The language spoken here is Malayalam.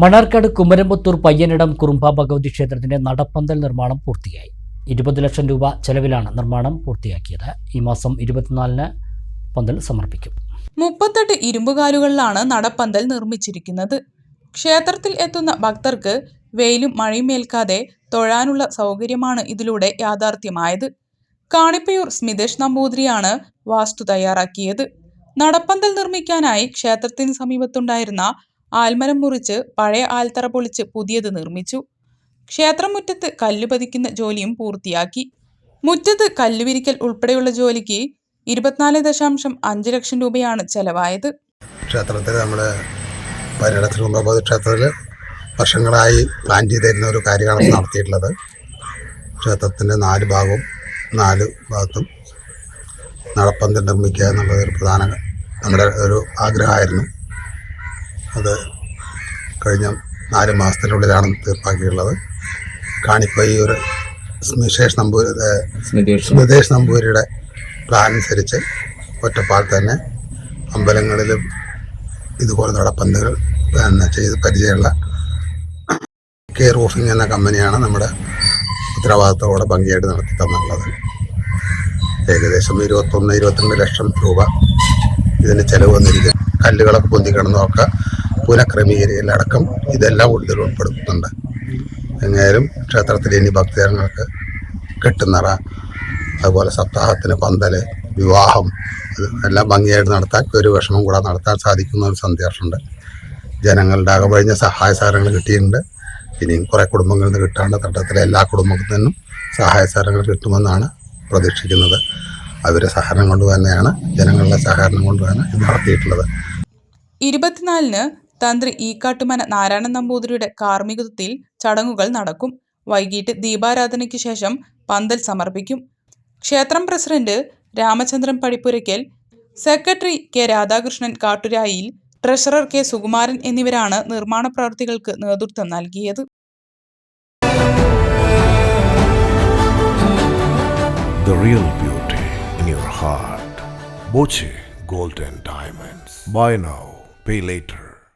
മണർക്കാട് കുമരമ്പത്തൂർ പയ്യനിടം കുറുമ്പ ഭഗവതി ക്ഷേത്രത്തിന്റെ നടപ്പന്തൽ നിർമ്മാണം പൂർത്തിയായി. ഇരുപത് ലക്ഷം രൂപ ചെലവിലാണ് നിർമ്മാണം പൂർത്തിയാക്കിയത്. ഈ മാസം ഇരുപത്തിനാലിന് പന്തൽ സമർപ്പിക്കും. മുപ്പത്തെട്ട് ഇരുമ്പുകാലുകളിലാണ് നടപ്പന്തൽ നിർമ്മിച്ചിരിക്കുന്നത്. ക്ഷേത്രത്തിൽ എത്തുന്ന ഭക്തർക്ക് വെയിലും മഴയും ഏൽക്കാതെ തൊഴാനുള്ള സൗകര്യമാണ് ഇതിലൂടെ യാഥാർത്ഥ്യമായത്. കാണിപ്പയൂർ സ്മിതേഷ് നമ്പൂതിരിയാണ് വാസ്തു തയ്യാറാക്കിയത്. നടപ്പന്തൽ നിർമ്മിക്കാനായി ക്ഷേത്രത്തിന് സമീപത്തുണ്ടായിരുന്ന ആൽമരം മുറിച്ച് പഴയ ആൽത്തറ പൊളിച്ച് പുതിയത് നിർമ്മിച്ചു. ക്ഷേത്രമുറ്റത്ത് കല്ല് പതിക്കുന്ന ജോലിയും പൂർത്തിയാക്കി. മുറ്റത്ത് കല്ലുവിരിക്കൽ ഉൾപ്പെടെയുള്ള ജോലിക്ക് ഇരുപത്തിനാല് ദശാംശം അഞ്ച് ലക്ഷം രൂപയാണ് ചെലവായത്. ക്ഷേത്രത്തിൽ നമ്മുടെ കുമ്പഭഗവതി ക്ഷേത്രത്തിൽ വർഷങ്ങളായി പ്ലാൻ ചെയ്തിരുന്ന ഒരു കാര്യമാണ് നടത്തിയിട്ടുള്ളത്. ക്ഷേത്രത്തിന്റെ നാല് ഭാഗവും നാല് ഭാഗത്തും നടപ്പന്തൽ നിർമ്മിക്കുക എന്നുള്ളത് ഒരു പ്രധാന നമ്മുടെ ഒരു ആഗ്രഹമായിരുന്നു. അത് കഴിഞ്ഞ നാല് മാസത്തിനുള്ളിലാണ് തീർപ്പാക്കിയിട്ടുള്ളത്. കാണിപ്പയ്യൂർ സ്മിഷേഷ് നമ്പൂരി സ്മിതേഷ് നമ്പൂരിയുടെ പ്ലാൻ അനുസരിച്ച് ഒറ്റപ്പാൽ തന്നെ അമ്പലങ്ങളിലും ഇതുപോലെ നടപ്പന്തകൾ പിന്നെ ചെയ്ത് പരിചയമുള്ള കെ റൂഫിംഗ് എന്ന കമ്പനിയാണ് നമ്മുടെ ഉത്തരവാദിത്തത്തോടെ ഭംഗിയായിട്ട് നടത്തി തന്നുള്ളത് ഏകദേശം ഇരുപത്തൊന്ന് ഇരുപത്തിരണ്ട് ലക്ഷം രൂപ ഇതിന് ചിലവ് വന്നിരിക്കും കല്ലുകളൊക്കെ പൊന്തിക്കിടന്നതൊക്കെ പുനഃക്രമീകരിക്കലടക്കം ഇതെല്ലാം ഉള്ളിൽ ഉൾപ്പെടുത്തുന്നുണ്ട്. എങ്ങനെയും ക്ഷേത്രത്തിൽ ഇനി ഭക്തജനങ്ങൾക്ക് കെട്ടുന്നറ അതുപോലെ സപ്താഹത്തിന് പന്തൽ വിവാഹം എല്ലാം ഭംഗിയായിട്ട് നടത്താൻ ഒരു വിഷമം കൂടാതെ നടത്താൻ സാധിക്കുന്ന ഒരു സന്ദേശമുണ്ട്. ജനങ്ങളുടെ അകമഴിഞ്ഞ സഹായ സഹകരണങ്ങൾ കിട്ടിയിട്ടുണ്ട്. ഇനിയും കുറേ കുടുംബങ്ങളിൽ നിന്ന് കിട്ടാണ്ട് തട്ടത്തിലെ എല്ലാ കുടുംബത്തിൽ നിന്നും സഹായ സഹകരണങ്ങൾ കിട്ടുമെന്നാണ് പ്രതീക്ഷിക്കുന്നത്. അവരെ സഹകരണം കൊണ്ട് തന്നെയാണ് ജനങ്ങളുടെ സഹകരണം കൊണ്ട് തന്നെ ഇത് നടത്തിയിട്ടുള്ളത്. ഇരുപത്തിനാലിന് തന്ത്രി ഈക്കാട്ടുമന നാരായണൻ നമ്പൂതിരിയുടെ കാർമ്മികത്വത്തിൽ ചടങ്ങുകൾ നടക്കും വൈകിട്ട് ദീപാരാധനയ്ക്ക് ശേഷം പന്തൽ സമർപ്പിക്കും ക്ഷേത്രം president Ramachandran Padippurakkal secretary K Radhakrishnan Katturayil treasurer K Sukumaran എന്നിവരാണ് നിർമ്മാണ പ്രവർത്തികൾക്ക് നേതൃത്വം നൽകിയത് The real beauty in your heart. Boche Golden Diamonds. Buy now, pay later.